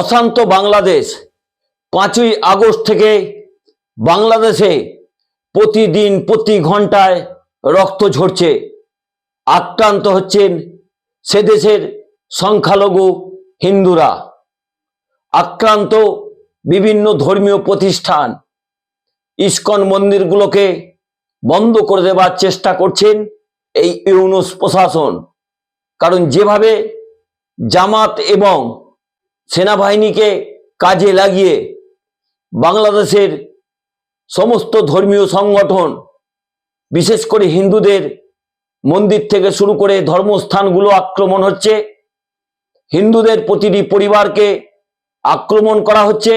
অশান্ত বাংলাদেশ পাঁচই আগস্ট থেকে বাংলাদেশে প্রতিদিন, প্রতি ঘন্টায় রক্ত ঝরছে। আক্রান্ত হচ্ছেন সে দেশের সংখ্যালঘু হিন্দুরা। আক্রান্ত বিভিন্ন ধর্মীয় প্রতিষ্ঠান ইস্কন মন্দিরগুলোকে বন্ধ করে দেওয়ার চেষ্টা করছেন এই ইউনুস প্রশাসন। কারণ যেভাবে জামাত এবং সেনাবাহিনীকে কাজে লাগিয়ে বাংলাদেশের সমস্ত ধর্মীয় সংগঠন, বিশেষ করে হিন্দুদের মন্দির থেকে শুরু করে ধর্মস্থানগুলো আক্রমণ হচ্ছে। হিন্দুদের প্রতিটি পরিবারকে আক্রমণ করা হচ্ছে।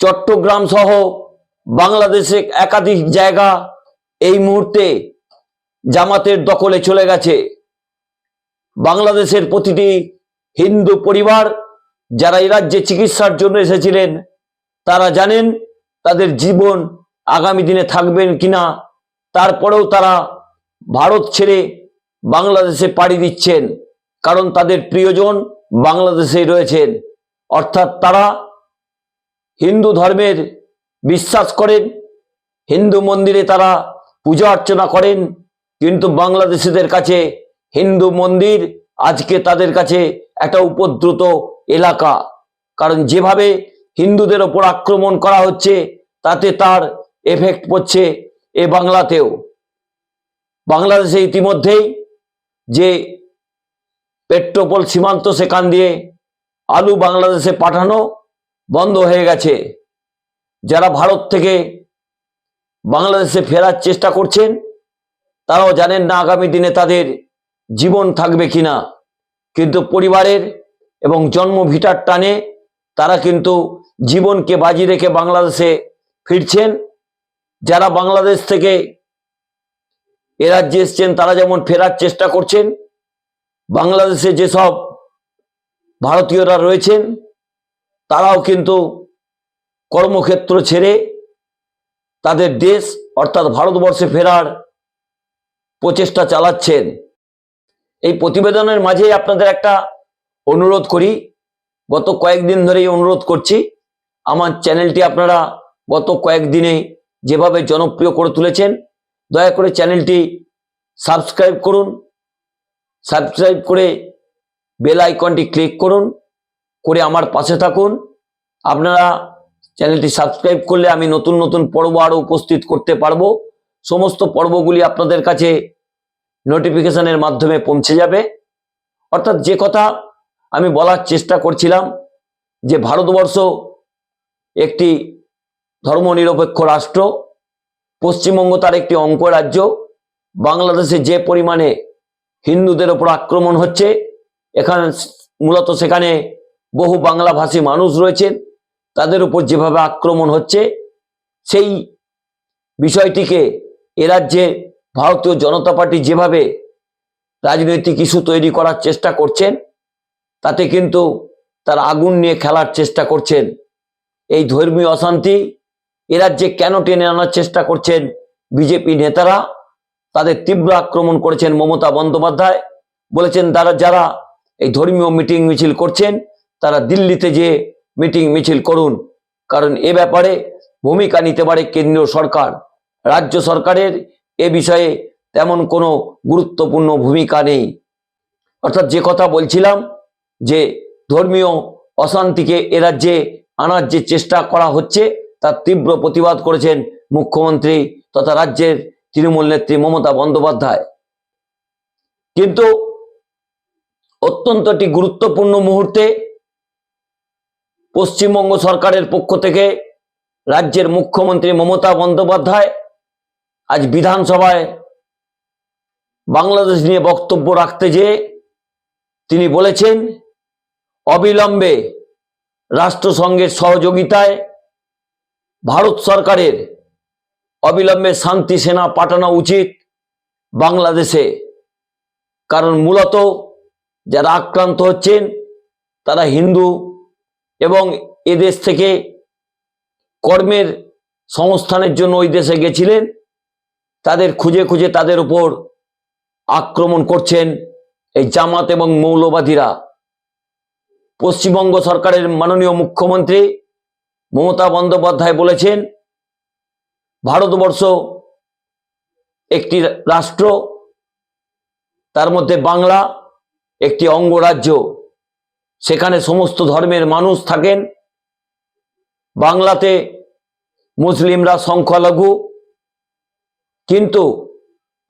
চট্টগ্রাম সহ বাংলাদেশে একাধিক জায়গা এই মুহূর্তে জামাতের দখলে চলে গেছে। বাংলাদেশের প্রতিটি হিন্দু পরিবার যারা এই রাজ্যে চিকিৎসার জন্য এসেছিলেন, তারা জানেন তাদের জীবন আগামী দিনে থাকবেন কিনা। তারপরেও তারা ভারত ছেড়ে বাংলাদেশে পাড়ি দিচ্ছেন, কারণ তাদের প্রিয়জন বাংলাদেশেই রয়েছেন। অর্থাৎ তারা হিন্দু ধর্মের বিশ্বাস করেন, হিন্দু মন্দিরে তারা পূজা অর্চনা করেন, কিন্তু বাংলাদেশিদের কাছে হিন্দু মন্দির আজকে তাদের কাছে একটা উপদ্রুত এলাকা। কারণ যেভাবে হিন্দুদের ওপর আক্রমণ করা হচ্ছে, তাতে তার এফেক্ট পড়ছে এ বাংলাতেও। বাংলাদেশে ইতিমধ্যেই যে পেট্রোপল সীমান্ত সেখান দিয়ে আলু বাংলাদেশে পাঠানো বন্ধ হয়ে গেছে। যারা ভারত থেকে বাংলাদেশে ফেরার চেষ্টা করছেন, তারাও জানেন না আগামী দিনে তাদের জীবন থাকবে কিনা। কিন্তু পরিবারের এবং জন্মভিটার টানে তারা কিন্তু জীবনকে বাজি রেখে বাংলাদেশে ফিরছেন। যারা বাংলাদেশ থেকে এরাজ্যে এসছেন, তারা যেমন ফেরার চেষ্টা করছেন, বাংলাদেশে যেসব ভারতীয়রা রয়েছেন, তারাও কিন্তু কর্মক্ষেত্র ছেড়ে তাদের দেশ অর্থাৎ ভারতবর্ষে ফেরার প্রচেষ্টা চালাচ্ছেন। এই প্রতিবেদনের মাঝে আপনাদের একটা অনুরোধ করি, গত কয়েকদিন ধরেই অনুরোধ করছি, আমার চ্যানেলটি আপনারা গত কয়েকদিনে যেভাবে জনপ্রিয় করে তুলেছেন, দয়া করে চ্যানেলটি সাবস্ক্রাইব করুন, সাবস্ক্রাইব করে বেল আইকনটি ক্লিক করুন, করে আমার পাশে থাকুন। আপনারা চ্যানেলটি সাবস্ক্রাইব করলে আমি নতুন নতুন পর্ব আরও উপস্থিত করতে পারব। সমস্ত পর্বগুলি আপনাদের কাছে নোটিফিকেশনের মাধ্যমে পৌঁছে যাবে। অর্থাৎ যে কথা আমি বলার চেষ্টা করছিলাম, যে ভারতবর্ষ একটি ধর্মনিরপেক্ষ রাষ্ট্র, পশ্চিমবঙ্গ তার একটি অঙ্গরাজ্য বাংলাদেশে যে পরিমাণে হিন্দুদের ওপর আক্রমণ হচ্ছে, এখানে মূলত সেখানে বহু বাংলাভাষী মানুষ রয়েছেন, তাদের উপর যেভাবে আক্রমণ হচ্ছে, সেই বিষয়টিকে এ রাজ্যে ভারতীয় জনতা পার্টি যেভাবে রাজনৈতিক ইস্যু তৈরি করার চেষ্টা করছেন, তাতে কিন্তু তার আগুন নিয়ে খেলার চেষ্টা করছেন এই ধর্মীয় অশান্তি। এ রাজ্যে কেন টেনে আনার চেষ্টা করছেন বিজেপি নেতারা? তাদের তীব্র আক্রমণ করেছেন মমতা বন্দ্যোপাধ্যায়। বলেছেন তারা যারা এই ধর্মীয় মিটিং মিছিল করছেন, তারা দিল্লিতে যে মিটিং মিছিল করুন। কারণ এ ব্যাপারে ভূমিকা নিতে পারে কেন্দ্রীয় সরকার। রাজ্য সরকারের এ বিষয়ে তেমন কোনো গুরুত্বপূর্ণ ভূমিকা নেই। অর্থাৎ যে কথা বলছিলাম যে ধর্মীয় অশান্তিকে এ রাজ্যে আনার যে চেষ্টা করা হচ্ছে, তার তীব্র প্রতিবাদ করেছেন মুখ্যমন্ত্রী তথা রাজ্যের তৃণমূল নেত্রী মমতা বন্দ্যোপাধ্যায়। কিন্তু অত্যন্ত একটি গুরুত্বপূর্ণ মুহূর্তে পশ্চিমবঙ্গ সরকারের পক্ষ থেকে রাজ্যের মুখ্যমন্ত্রী মমতা বন্দ্যোপাধ্যায় আজ বিধানসভায় বাংলাদেশ নিয়ে বক্তব্য রাখতে যেয়ে তিনি বলেছেন, অবিলম্বে রাষ্ট্রসংঘের সহযোগিতায় ভারত সরকারের অবিলম্বে শান্তি সেনা পাঠানো উচিত বাংলাদেশে। কারণ মূলত যারা আক্রান্ত হচ্ছেন, তারা হিন্দু এবং এদেশ থেকে কর্মের সংস্থানের জন্য ওই দেশে গেছিলেন। তাদের খুঁজে খুঁজে তাদের উপর আক্রমণ করছেন এই জামাত এবং মৌলবাদীরা। পশ্চিমবঙ্গ সরকারের মাননীয় মুখ্যমন্ত্রী মমতা বন্দ্যোপাধ্যায় বলেছেন, ভারতবর্ষ একটি রাষ্ট্র, তার মধ্যে বাংলা একটি অঙ্গরাজ্য। সেখানে সমস্ত ধর্মের মানুষ থাকেন। বাংলাতে মুসলিমরা সংখ্যালঘু কিন্তু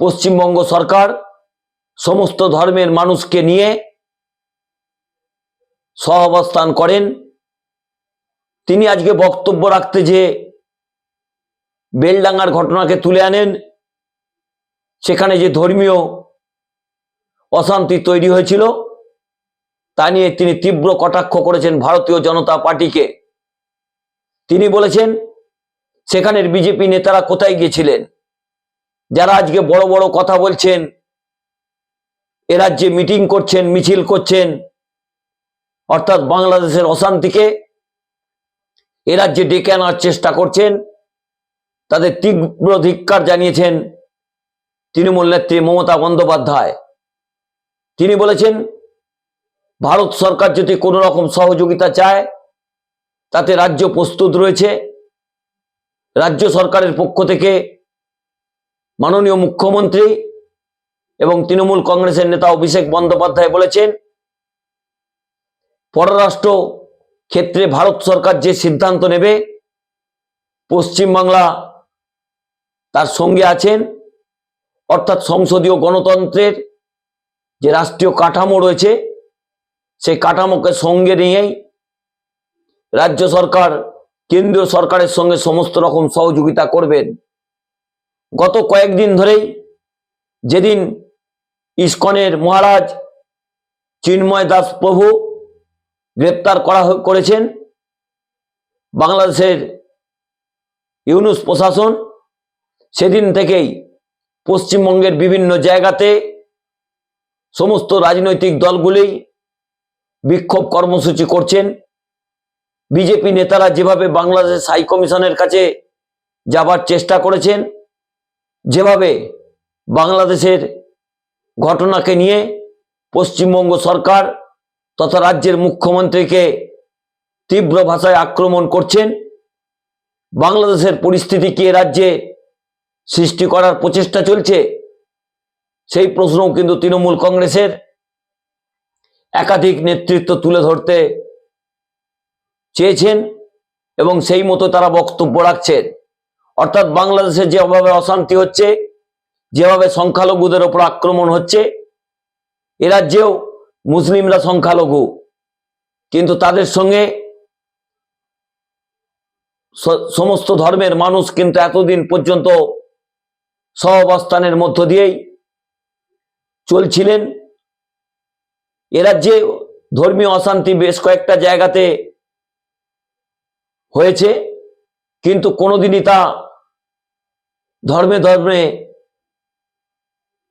পশ্চিমবঙ্গ সরকার সমস্ত ধর্মের মানুষকে নিয়ে সহাবস্থান করেন। তিনি আজকে বক্তব্য রাখতে যে বেলডাঙ্গার ঘটনাকে তুলে আনেন, সেখানে যে ধর্মীয় অশান্তি তৈরি হয়েছিল, তা নিয়ে তিনি তীব্র কটাক্ষ করেছেন ভারতীয় জনতা পার্টিকে। তিনি বলেছেন, সেখানের বিজেপি নেতারা কোথায় গিয়েছিলেন? যারা আজকে বড় বড় কথা বলছেন, এ রাজ্যে মিটিং করছেন, মিছিল করছেন, অর্থাৎ বাংলাদেশের অশান্তিকে এ রাজ্যে ডেকে আনার চেষ্টা করছেন, তাদের তীব্র ধিক্কার জানিয়েছেন তৃণমূল নেত্রী মমতা বন্দ্যোপাধ্যায়। তিনি বলেছেন, ভারত সরকার যদি কোনো রকম সহযোগিতা চায়, তাতে রাজ্য প্রস্তুত রয়েছে। রাজ্য সরকারের পক্ষ থেকে মাননীয় মুখ্যমন্ত্রী এবং তৃণমূল কংগ্রেসের নেতা অভিষেক বন্দ্যোপাধ্যায় বলেছেন, পররাষ্ট্র ক্ষেত্রে ভারত সরকার যে সিদ্ধান্ত নেবে, পশ্চিমবাংলা তার সঙ্গে আছেন, অর্থাৎ সংসদীয় গণতন্ত্রের যে রাষ্ট্রীয় কাঠামো রয়েছে, সেই কাঠামোকে সঙ্গে নিয়েই রাজ্য সরকার, কেন্দ্রীয় সরকারের সঙ্গে সমস্ত রকম সহযোগিতা করবেন। গত কয়েকদিন ধরেই যেদিন ইস্কনের মহারাজ চিন্ময় দাস প্রভু গ্রেপ্তার করা করেছেন, বাংলাদেশের ইউনুস প্রশাসন, সেদিন থেকেই পশ্চিমবঙ্গের বিভিন্ন জায়গাতে সমস্ত রাজনৈতিক দলগুলি বিক্ষোভ কর্মসূচি করছেন। বিজেপি নেতারা যেভাবে বাংলাদেশ হাইকমিশনের কাছে যাবার চেষ্টা করেছেন যেভাবে বাংলাদেশের ঘটনাকে নিয়ে পশ্চিমবঙ্গ সরকার তথা রাজ্যের মুখ্যমন্ত্রীকে তীব্র ভাষায় আক্রমণ করছেন, বাংলাদেশের পরিস্থিতি কি রাজ্যে সৃষ্টি করার প্রচেষ্টা চলছে, সেই প্রশ্নও কিন্তু তৃণমূল কংগ্রেসের একাধিক নেতৃত্ব তুলে ধরতে চেয়েছেন এবং সেই মতো তারা বক্তব্য রাখছেন। অর্থাৎ বাংলাদেশে যেভাবে অশান্তি হচ্ছে, যেভাবে সংখ্যালঘুদের ওপর আক্রমণ হচ্ছে, এ রাজ্যেও মুসলিমরা সংখ্যালঘু। কিন্তু তাদের সঙ্গে সমস্ত ধর্মের মানুষ কিন্তু এতদিন পর্যন্ত সহাবস্থানের মধ্য দিয়েই চলছিলেন। এ রাজ্যে ধর্মীয় অশান্তি বেশ কয়েকটা জায়গাতে হয়েছে, কিন্তু কোনোদিনই তা ধর্মে ধর্মে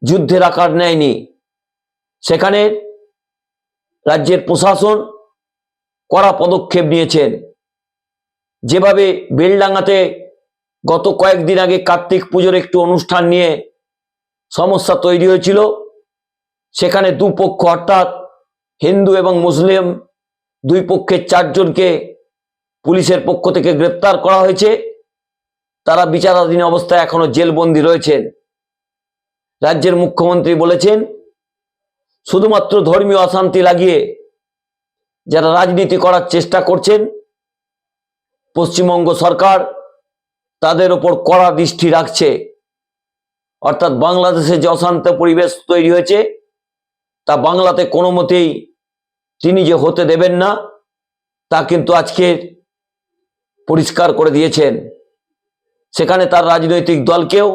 যুদ্ধের আকার নেয়নি। সেখানে রাজ্যের প্রশাসন কড়া পদক্ষেপ নিয়েছেন। যেভাবে বেলডাঙ্গাতে গত কয়েকদিন আগে কার্তিক পুজোর একটু অনুষ্ঠান নিয়ে সমস্যা তৈরি হয়েছিল, সেখানে দুপক্ষ অর্থাৎ হিন্দু এবং মুসলিম দুই পক্ষের চারজনকে পুলিশের পক্ষ থেকে গ্রেপ্তার করা হয়েছে। তারা বিচারাধীন অবস্থায় এখনও জেলবন্দি রয়েছেন। রাজ্যের মুখ্যমন্ত্রী বলেছেন, শুধুমাত্র ধর্মীয় অশান্তি লাগিয়ে যারা রাজনীতি করার চেষ্টা করছেন, পশ্চিমবঙ্গ সরকার তাদের ওপর কড়া দৃষ্টি রাখছে। অর্থাৎ বাংলাদেশে যে অশান্ত পরিবেশ তৈরি হয়েছে, তা বাংলাতে কোনো মতেই তিনি যে হতে দেবেন না, তা কিন্তু আজকে পরিষ্কার করে দিয়েছেন। সেখানে তার রাজনৈতিক দলকেও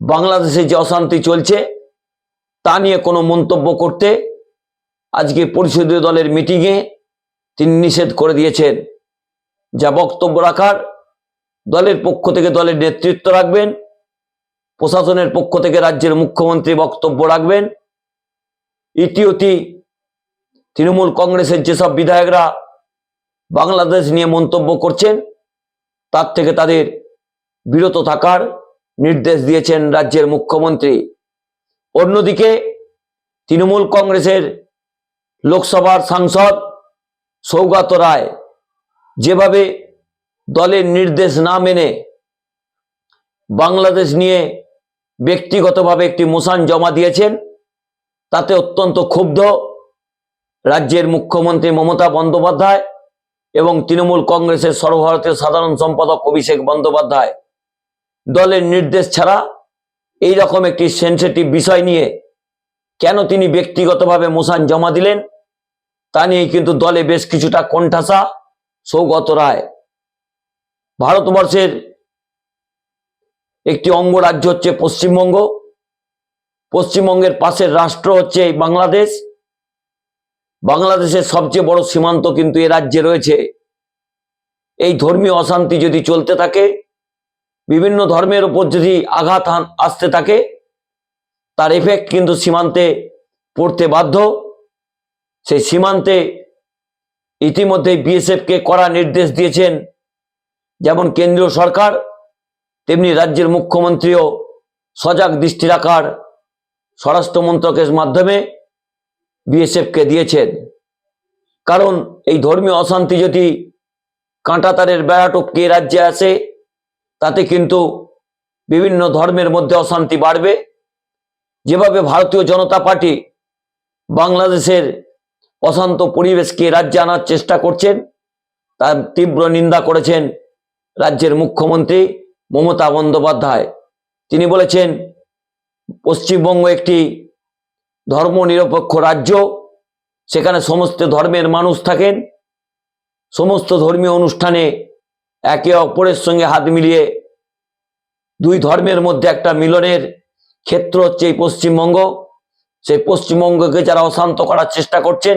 বাংলাদেশে যে অশান্তি চলছে, তা নিয়ে কোনো মন্তব্য করতে আজকে পরিষদীয় দলের মিটিংয়ে তিনি নিষেধ করে দিয়েছেন। যা বক্তব্য রাখার, দলের পক্ষ থেকে দলের নেতৃত্ব রাখবেন, প্রশাসনের পক্ষ থেকে রাজ্যের মুখ্যমন্ত্রী বক্তব্য রাখবেন। ইতিউতি, তৃণমূল কংগ্রেসের যেসব বিধায়করা বাংলাদেশ নিয়ে মন্তব্য করছেন তার থেকে তাদের বিরত থাকার নির্দেশ দিয়েছেন রাজ্যের মুখ্যমন্ত্রী। অন্যদিকে তৃণমূল কংগ্রেসের লোকসভার সাংসদ সৌগত রায় যেভাবে দলের নির্দেশ না মেনে বাংলাদেশ নিয়ে ব্যক্তিগতভাবে একটি মোশান জমা দিয়েছেন, তাতে অত্যন্ত ক্ষুব্ধ রাজ্যের মুখ্যমন্ত্রী মমতা বন্দ্যোপাধ্যায়। এবং তৃণমূল কংগ্রেসের সর্বভারতীয় সাধারণ সম্পাদক অভিষেক বন্দ্যোপাধ্যায় দলের নির্দেশ ছাড়া এই রকম একটি সেন্সিটিভ বিষয় নিয়ে কেন তিনি ব্যক্তিগতভাবে মোশান জমা দিলেন? তা নিয়ে কিন্তু দলে বেশ কিছুটা কোণঠাসা সৌগত রায়। ভারতবর্ষের একটি অঙ্গরাজ্য হচ্ছে পশ্চিমবঙ্গ। পশ্চিমবঙ্গের পাশের রাষ্ট্র হচ্ছে এই বাংলাদেশ। বাংলাদেশের সবচেয়ে বড় সীমান্ত কিন্তু এ রাজ্যে রয়েছে। এই ধর্মীয় অশান্তি যদি চলতে থাকে, বিভিন্ন ধর্মের উপর যদি আঘাত আসতে থাকে, তার এফেক্ট কিন্তু সীমান্তে পড়তে বাধ্য। সেই সীমান্তে ইতিমধ্যে বিএসএফকে কড়া নির্দেশ দিয়েছেন, যেমন কেন্দ্রীয় সরকার, তেমনি রাজ্যের মুখ্যমন্ত্রীও সজাগ দৃষ্টি রাখার স্বরাষ্ট্র মন্ত্রকের মাধ্যমে বিএসএফকে দিয়েছেন। কারণ এই ধর্মীয় অশান্তি যদি কাঁটাতারের বেড়া টপকে রাজ্যে আসে, তাতে কিন্তু বিভিন্ন ধর্মের মধ্যে অশান্তি বাড়বে। যেভাবে ভারতীয় জনতা পার্টি বাংলাদেশের অশান্ত পরিবেশকে রাজ্যে আনার চেষ্টা করছেন, তার তীব্র নিন্দা করেছেন রাজ্যের মুখ্যমন্ত্রী মমতা বন্দ্যোপাধ্যায়। তিনি বলেছেন, পশ্চিমবঙ্গ একটি ধর্মনিরপেক্ষ রাজ্য, সেখানে সমস্ত ধর্মের মানুষ থাকেন। সমস্ত ধর্মীয় অনুষ্ঠানে একে অপরের সঙ্গে হাত মিলিয়ে দুই ধর্মের মধ্যে একটা মিলনের ক্ষেত্র হচ্ছে এই পশ্চিমবঙ্গ। সেই পশ্চিমবঙ্গকে যারা অশান্ত করার চেষ্টা করছেন,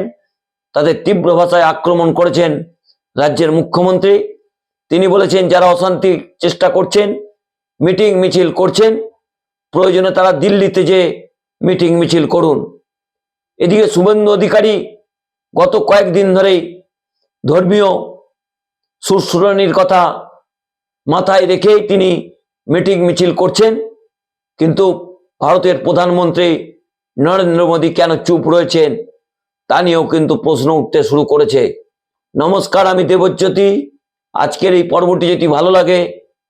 তাদের তীব্র ভাষায় আক্রমণ করেছেন রাজ্যের মুখ্যমন্ত্রী। তিনি বলেছেন, যারা অশান্তি চেষ্টা করছেন, মিটিং মিছিল করছেন, প্রয়োজনে তারা দিল্লিতে যে মিটিং মিছিল করুন। এদিকে শুভেন্দু অধিকারী গত কয়েকদিন ধরেই ধর্মীয় সুরসুরানির কথা মাথায় রেখেই তিনি মিটিং মিছিল করছেন। কিন্তু ভারতের প্রধানমন্ত্রী নরেন্দ্র মোদী কেন চুপ রয়েছেন তা নিয়েও কিন্তু প্রশ্ন উঠতে শুরু করেছে। নমস্কার, আমি দেবজ্যোতি। আজকের এই পর্বটি যদি ভালো লাগে,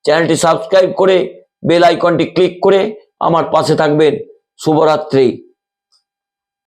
চ্যানেলটি সাবস্ক্রাইব করে বেল আইকনটি ক্লিক করে আমার পাশে থাকবেন। શુભરાત્રી